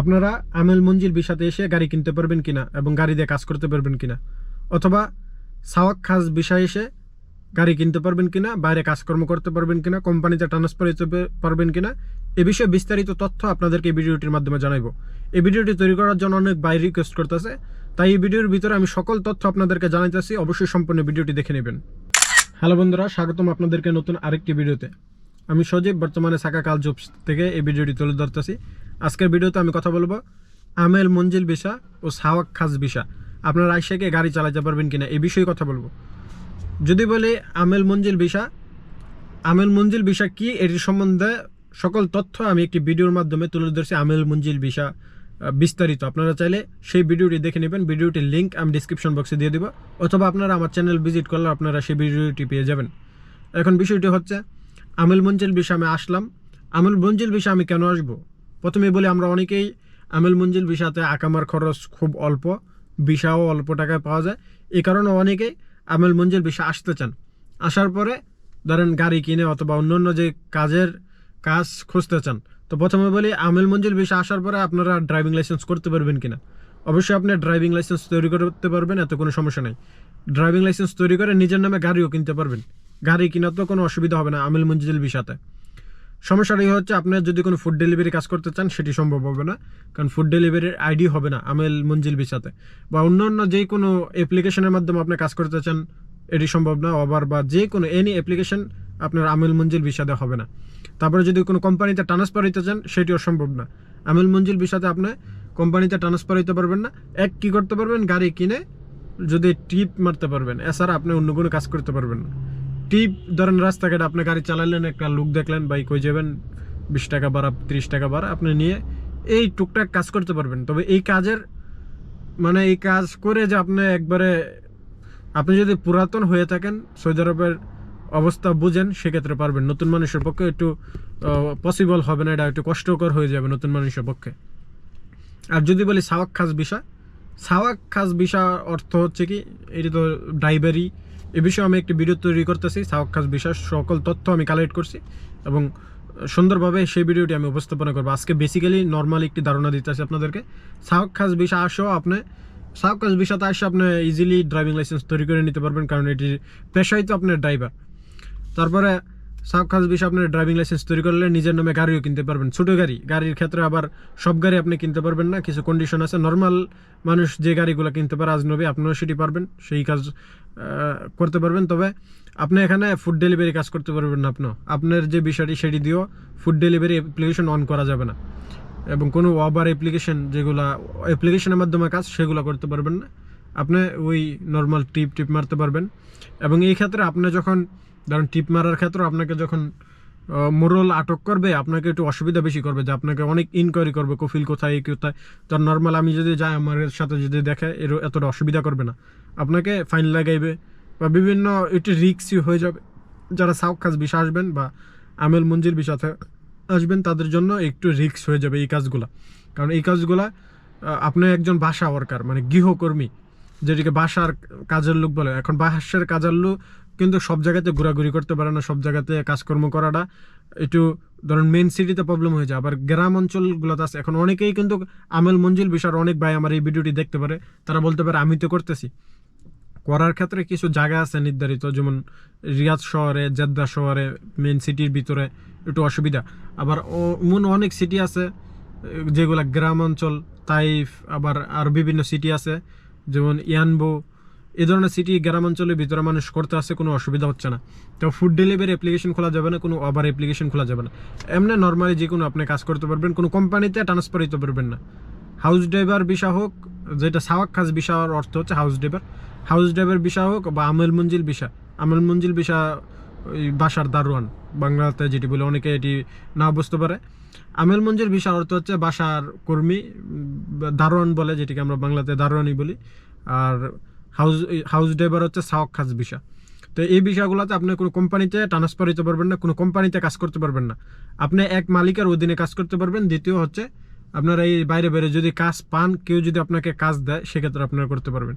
আপনারা আমেল মঞ্জিল বিষাতে এসে গাড়ি কিনতে পারবেন কিনা এবং গাড়ি দিয়ে কাজ করতে পারবেন কিনা? অথবা সাওয়াক খাস বিষয় এসে গাড়ি কিনতে পারবেন কিনা, বাইরে কাজকর্ম করতে পারবেন কিনা, কোম্পানিতে ট্রান্সফার হতে পারবেন কিনা, এ বিষয়ে বিস্তারিত তথ্য আপনাদেরকে এই ভিডিওটির মাধ্যমে জানাইবো। এই ভিডিওটি তৈরি করার জন্য অনেক বাইরে রিকোয়েস্ট করতেছে। তাই এই ভিডিওর ভিতরে আমি সকল তথ্য আপনাদেরকে জানাইতেছি, অবশ্যই সম্পূর্ণ ভিডিওটি দেখে নেবেন। হ্যালো বন্ধুরা, স্বাগতম আপনাদেরকে নতুন আরেকটি ভিডিওতে। আমি সজীব, বর্তমানে সাকা কাল জবস থেকে এই ভিডিওটি তুলে ধরতেছি। আজকের ভিডিওতে আমি কথা বলব আমেল মঞ্জিল ভিসা ও সাওয়াক খাস ভিসা আপনারা আইসাকে গাড়ি চালাতে পারবেন কিনা এই বিষয়ে কথা বলব। যদি বলি আমেল মঞ্জিল ভিসা আমেল মঞ্জিল ভিসা কি? এটির সম্বন্ধে সকল তথ্য আমি একটি ভিডিওর মাধ্যমে তুলে ধরছি আমেল মঞ্জিল ভিসা বিস্তারিত। আপনারা চাইলে সেই ভিডিওটি দেখে নেবেন। ভিডিওটির লিঙ্ক আমি ডিসক্রিপশন বক্সে দিয়ে দেবো। অথবা আপনারা আমার চ্যানেল ভিজিট করলে আপনারা সেই ভিডিওটি পেয়ে যাবেন। এখন বিষয়টি হচ্ছে, আমেল মঞ্জিল ভিসা আমি আসলাম। আমেল মঞ্জিল ভিসা আমি কেন আসব? প্রথমে বলি, আমরা অনেকেই আমেল মঞ্জিল ভিসাতে আকামার খরচ খুব অল্প ভিসাও অল্প টাকায় পাওয়া যায়। এই কারণে অনেকেই আমেল মঞ্জিল ভিসা আসতে চান। আসার পরে ধরেন গাড়ি কিনে অথবা অন্যান্য যে কাজের কাজ খুঁজতে চান, তো প্রথমে বলি, আমেল মঞ্জিল ভিসা আসার পরে আপনারা ড্রাইভিং লাইসেন্স করতে পারবেন কিনা? অবশ্যই আপনি ড্রাইভিং লাইসেন্স তৈরি করতে পারবেন, এত কোনো সমস্যা নেই। ড্রাইভিং লাইসেন্স তৈরি করে নিজের নামে গাড়িও কিনতে পারবেন। গাড়ি কিনা তো কোনো অসুবিধা হবে না আমেল মঞ্জিল ভিসাতে সমস্যাটা হচ্ছে, আপনার যদি কোনো ফুড ডেলিভারি কাজ করতে চান, সেটি সম্ভব হবে না। কারণ ফুড ডেলিভারির আইডি হবে না, আমেল মঞ্জিল ভিসাতে। বা অন্য অন্য যে কোনো অ্যাপ্লিকেশনের মাধ্যমে আপনি কাজ করতে চান, এটি সম্ভব না। আবার বা যে কোনো এনি অ্যাপ্লিকেশন আপনার আমেল মঞ্জিল ভিসাতে হবে না। তারপরে যদি কোনো কোম্পানিতে ট্রান্সফার হইতে চান, সেটিও সম্ভব না। আমেল মঞ্জিল ভিসাতে আপনি কোম্পানিতে ট্রান্সফার হইতে পারবেন না। এক কি করতে পারবেন? গাড়ি কিনে যদি টিপ মারতে পারবেন। এছাড়া আপনি অন্য কোনো কাজ করতে পারবেন না। টিপ ধরেন রাস্তাঘাটে আপনি গাড়ি চালালেন, একটা লুক দেখলেন বাইক কই যাবেন, বিশ টাকা বাড়া ত্রিশ টাকা বাড়া আপনি নিয়ে এই টুকটাক কাজ করতে পারবেন। তবে এই কাজের মানে এই কাজ করে যে আপনি একবারে, আপনি যদি পুরাতন হয়ে থাকেন, সৌদি আরবের অবস্থা বুঝেন, সেক্ষেত্রে পারবেন। নতুন মানুষের পক্ষে একটু পসিবল হবে না, এটা একটু কষ্টকর হয়ে যাবে নতুন মানুষের পক্ষে। আর যদি বলি সাওয়াক খাস বিষয় সাওয়াক খাস বিষয় অর্থ হচ্ছে কি, এটি তো ড্রাইভারি এ বিষয়ে আমি একটি ভিডিও তৈরি করতেছি সাওয়াক খাস বিষয় সকল তথ্য আমি কালেক্ট করছি এবং সুন্দরভাবে সেই ভিডিওটি আমি উপস্থাপনা করব। আজকে বেসিক্যালি নর্মাল একটি ধারণা দিতেছি আপনাদেরকে। সাওয়াক খাস বিষয় আসেও আপনি। সাওয়াক খাস বিষয়তে আসে আপনি ইজিলি ড্রাইভিং লাইসেন্স তৈরি করে নিতে পারবেন, কারণ এটি পেশাই তো আপনার ড্রাইভার তারপরে সাবকাজ বিষয়ে আপনার ড্রাইভিং লাইসেন্স তৈরি করলে নিজের নামে গাড়িও কিনতে পারবেন। ছোটো গাড়ি, গাড়ির ক্ষেত্রে আবার সব গাড়ি আপনি কিনতে পারবেন না, কিছু কন্ডিশন আছে। নর্মাল মানুষ যে গাড়িগুলো কিনতে পারে, আজনবী, আপনিও সেটি পারবেন, সেই কাজ করতে পারবেন। তবে আপনি এখানে ফুড ডেলিভারি কাজ করতে পারবেন না আপনিও। আপনার যে বিষয়টি সেটি দিয়েও ফুড ডেলিভারি অ্যাপ্লিকেশন অন করা যাবে না। এবং কোনো ওয়াবার অ্যাপ্লিকেশন যেগুলো অ্যাপ্লিকেশনের মাধ্যমে কাজ, সেগুলো করতে পারবেন না। আপনি ওই নর্মাল টিপ টিপ মারতে পারবেন। এবং এই ক্ষেত্রে আপনি যখন ধরুন টিপ মারার ক্ষেত্রে আপনাকে যখন মোরল আটক করবে, আপনাকে একটু অসুবিধা বেশি করবে যে আপনাকে অনেক ইনকোয়ারি করবে, কফিল কোথায় কোথায়। তার নর্মাল আমি যদি যাই, আমার সাথে যদি দেখে এর এতটা অসুবিধা করবে না। আপনাকে ফাইন লাগাইবে বা বিভিন্ন একটু রিক্সই হয়ে যাবে। যারা সাউক কাজ বিষয় আসবেন বা আমেল মঞ্জির বিষয়তে আসবেন, তাদের জন্য একটু রিক্স হয়ে যাবে এই কাজগুলা। কারণ এই কাজগুলা আপনি একজন বাসা ওয়ার্কার মানে গৃহকর্মী, যেটিকে বাসার কাজের লোক বলে। এখন বাসার কাজের লোক কিন্তু সব জায়গাতে ঘোরাঘুরি করতে পারে না, সব জায়গাতে কাজকর্ম করাটা। একটু ধরুন মেন সিটিতে প্রবলেম হয়ে যায়, আবার গ্রাম অঞ্চলগুলোতে আছে। এখন অনেকেই কিন্তু আমেল মঞ্জিল বিষয়ের অনেক ভাই আমার এই ভিডিওটি দেখতে পারে, তারা বলতে পারে, আমি তো করতেছি। করার ক্ষেত্রে কিছু জায়গা আছে নির্ধারিত, যেমন রিয়াদ শহরে, জেদ্দা শহরে মেন সিটির ভিতরে একটু অসুবিধা। আবার এমন অনেক সিটি আছে, যেগুলা গ্রাম অঞ্চল, তাইফ, আবার আর বিভিন্ন সিটি আছে, যেমন ইয়ানবো এই ধরনের সিটি গ্রাম অঞ্চলের ভিতরে মানুষ করতে আসে, কোনো অসুবিধা হচ্ছে না। তো ফুড ডেলিভারি অ্যাপ্লিকেশন খোলা যাবে না, কোনো ওভার অ্যাপ্লিকেশন খোলা যাবে না। এমনি নর্মালি যে কোনো আপনি কাজ করতে পারবেন, কোনো কোম্পানিতে ট্রান্সফার হতে পারবেন না। হাউস ড্রাইভার বিষয় হোক, যেটা সাওয়াক খাস বিষয়ের অর্থ হচ্ছে হাউস ড্রাইভার হাউস ড্রাইভার বিষয় হোক বা আমেল মঞ্জিল বিষয় আমেল মঞ্জিল বিষয় ওই বাসার দারোয়ান, বাংলাতে যেটি বলে অনেকে এটি না বুঝতে পারে। আমেল মঞ্জিল বিষয় অর্থ হচ্ছে বাসার কর্মী দারোয়ান বলে, যেটিকে আমরা বাংলাতে দারোয়ানই বলি। আর হাউস হাউস ড্রাইভার হচ্ছে সাওয়াক খাস বিষয় তো এই বিষয়গুলোতে আপনি কোনো কোম্পানিতে ট্রান্সফার হতে পারবেন না, কোনো কোম্পানিতে কাজ করতে পারবেন না। আপনি এক মালিকের অধীনে কাজ করতে পারবেন, দ্বিতীয় হচ্ছে আপনারা এই বাইরে বাইরে যদি কাজ পান, কেউ যদি আপনাকে কাজ দেয়, সেক্ষেত্রে আপনারা করতে পারবেন।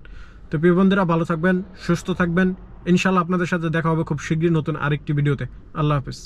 তো প্রিয় বন্ধুরা, ভালো থাকবেন, সুস্থ থাকবেন। ইনশাল্লাহ আপনাদের সাথে দেখা হবে খুব শীঘ্রই নতুন আরেকটি ভিডিওতে। আল্লাহ হাফিজ।